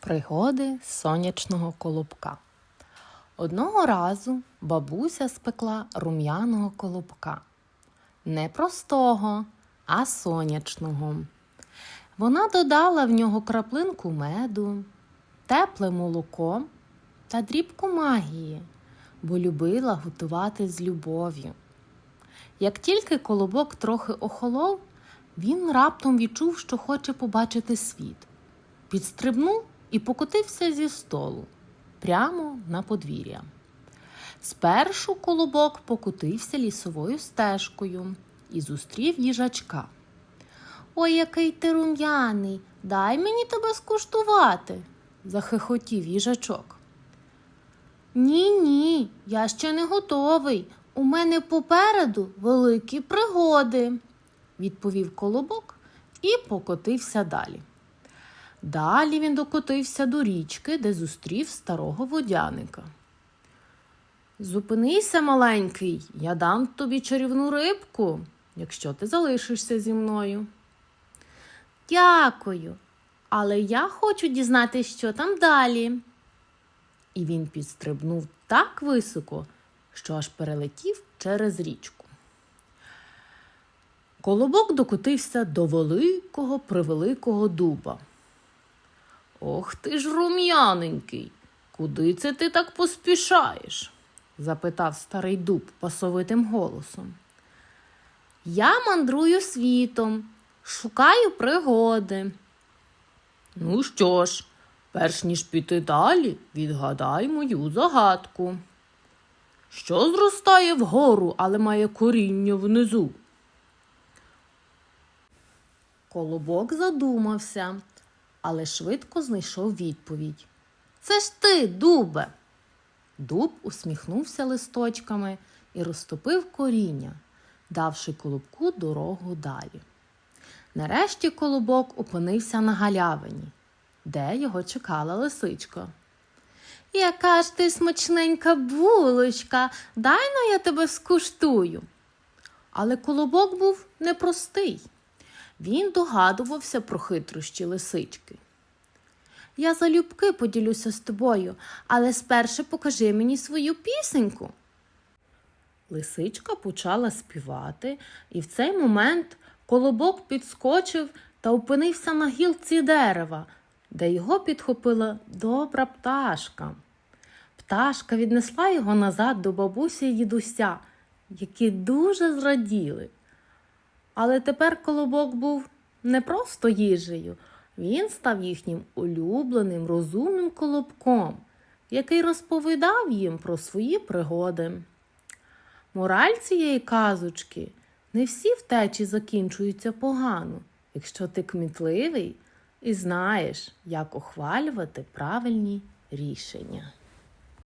Пригоди сонячного колобка. Одного разу бабуся спекла рум'яного колобка. Не простого, а сонячного. Вона додала в нього краплинку меду, тепле молоко та дрібку магії, бо любила готувати з любов'ю. Як тільки колобок трохи охолов, він раптом відчув, що хоче побачити світ. Підстрибнув і покотився зі столу прямо на подвір'я. Спершу колобок покотився лісовою стежкою і зустрів їжачка. Ой, який ти рум'яний, дай мені тебе скуштувати, захихотів їжачок. Ні, ні, я ще не готовий. У мене попереду великі пригоди, відповів колобок і покотився далі. Далі він докотився до річки, де зустрів старого водяника. Зупинися, маленький, я дам тобі чарівну рибку, якщо ти залишишся зі мною. Дякую, але я хочу дізнатися, що там далі. І він підстрибнув так високо, що аж перелетів через річку. Колобок докотився до великого превеликого дуба. Ох ти ж рум'яненький, куди це ти так поспішаєш? запитав старий дуб басовитим голосом. Я мандрую світом, шукаю пригоди. Ну що ж, перш ніж піти далі, відгадай мою загадку. Що зростає вгору, але має коріння внизу? Колобок задумався, але швидко знайшов відповідь. Це ж ти, дубе. Дуб усміхнувся листочками і розтопив коріння, давши колобку дорогу далі. Нарешті колобок опинився на галявині, де його чекала лисичка. Яка ж ти смачненька булочка, дай но я тебе скуштую. Але колобок був непростий. Він догадувався про хитрощі лисички. Я залюбки поділюся з тобою, але спершу покажи мені свою пісеньку. Лисичка почала співати, і в цей момент колобок підскочив та опинився на гілці дерева, де його підхопила добра пташка. Пташка віднесла його назад до бабусі й дідуся, які дуже зраділи. Але тепер колобок був не просто їжею, він став їхнім улюбленим розумним колобком, який розповідав їм про свої пригоди. Мораль цієї казочки не всі втечі закінчуються погано, якщо ти кмітливий і знаєш, як ухвалювати правильні рішення.